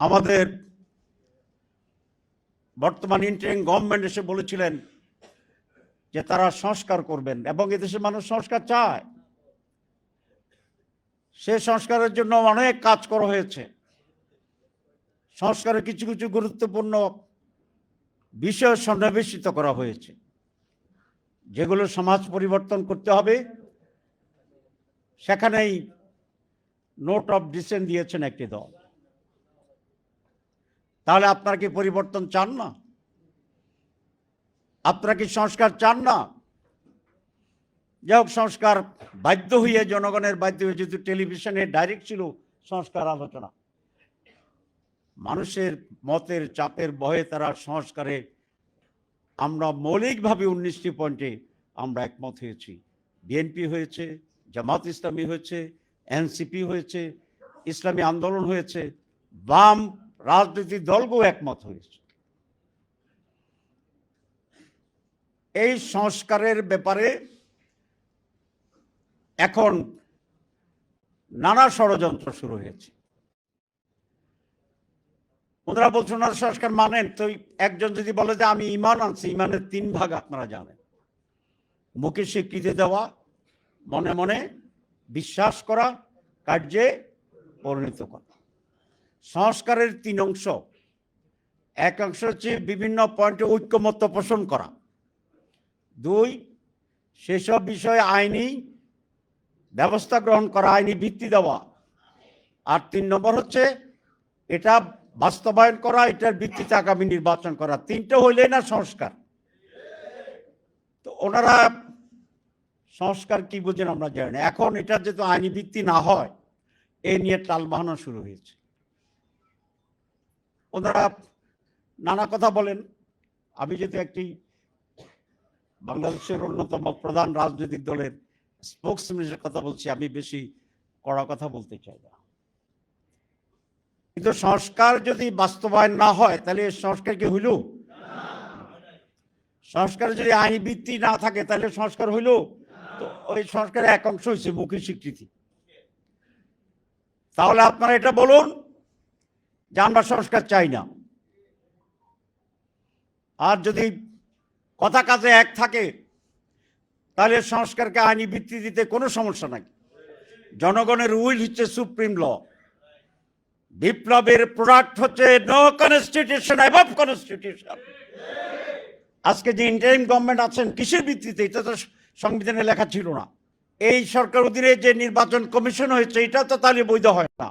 আমাদের বর্তমান entering government এসে বলেছিলেন যে তারা সংস্কার করবেন এবং এদেশের মানুষ সংস্কার চায়। সে সংস্কারের জন্য অনেক কাজ করা হয়েছে। সংস্কারের কিছু কিছু গুরুত্বপূর্ণ বিষয় সন্নিবেশিত করা হয়েছে, যেগুলো সমাজ পরিবর্তন করতে হবে। সেখানেই নোট অফ ডিসেন্ট দিয়েছেন একটি দল। তাহলে আপনারা কি পরিবর্তন চান না? আপনারা কি সংস্কার চান না? যাই হোক, সংস্কার বাধ্য হয়ে জনগণের বাধ্য হয়ে যেহেতু টেলিভিশনে ডাইরেক্ট ছিল সংস্কার আলোচনা, মানুষের মতের চাপের ভয়ে তারা সংস্কারে, আমরা মৌলিকভাবে উনিশটি পয়েন্টে আমরা একমত হয়েছি। বিএনপি হয়েছে, জামাত ইসলামী হয়েছে, এনসিপি হয়েছে, ইসলামী আন্দোলন হয়েছে, বাম রাজনৈতিক দলগুলো একমত হয়েছে। এই সংস্কারের ব্যাপারে এখন নানা ষড়যন্ত্র শুরু হয়েছে। ওনারা বলছেন সংস্কার মানেন। তো একজন যদি বলে যে, আমি ইমান আনছি, ইমানের তিন ভাগ আপনারা জানেন। মুখে স্বীকৃতি দেওয়া, মনে মনে বিশ্বাস করা, কার্যে পরিণত করা। সংস্কারের তিন অংশ। এক অংশ হচ্ছে বিভিন্ন পয়েন্টে ঐক্যমত্য পোষণ করা। দুই, সেসব বিষয়ে আইনি ব্যবস্থা গ্রহণ করা, আইনি ভিত্তি দেওয়া। আর তিন নম্বর হচ্ছে এটা বাস্তবায়ন করা, এটার ভিত্তিতে আগামী নির্বাচন করা। তিনটে হইলে না সংস্কার। তো ওনারা সংস্কার কি বুঝেন আমরা জানি এখন এটা যেহেতু আইনি ভিত্তি না হয়, এ নিয়ে টালবাহানো শুরু হয়েছে। ওনারা নানা কথা বলেন। আমি যেহেতু একটি বাংলাদেশের অন্যতম প্রধান রাজনৈতিক দলের স্পোক্সম্যানের কথা বলছি, আমি বেশি কড়া কথা বলতে চাই না। কিন্তু সংস্কার যদি বাস্তবায়ন না হয়, তাহলে সংস্কার কি হইল? সংস্কার যদি আইন ভিত্তি না থাকে, তাহলে সংস্কার হইল? তো ওই সংস্কারের এক অংশ হয়েছে মুখের স্বীকৃতি। তাহলে আপনারা এটা বলুন যে আমরা সংস্কার চাই না। আর যদি কথা কাজে এক থাকে, তাহলে সংস্কারকে আইনি ভিত্তি দিতে কোনো সমস্যা নাই। জনগণের উইল হচ্ছে সুপ্রিম ল। বিপ্লবের প্রোডাক্ট হচ্ছে নো কনস্টিটিউশন অ্যাবভ কনস্টিটিউশন আজকে যে ইন্টারিম গভর্নমেন্ট আছেন, কিসের ভিত্তিতে? এটা তো সংবিধানে লেখা ছিল না। এই সরকার অধীনে যে নির্বাচন কমিশন হয়েছে, এটা তো তাহলে বৈধ হয় না।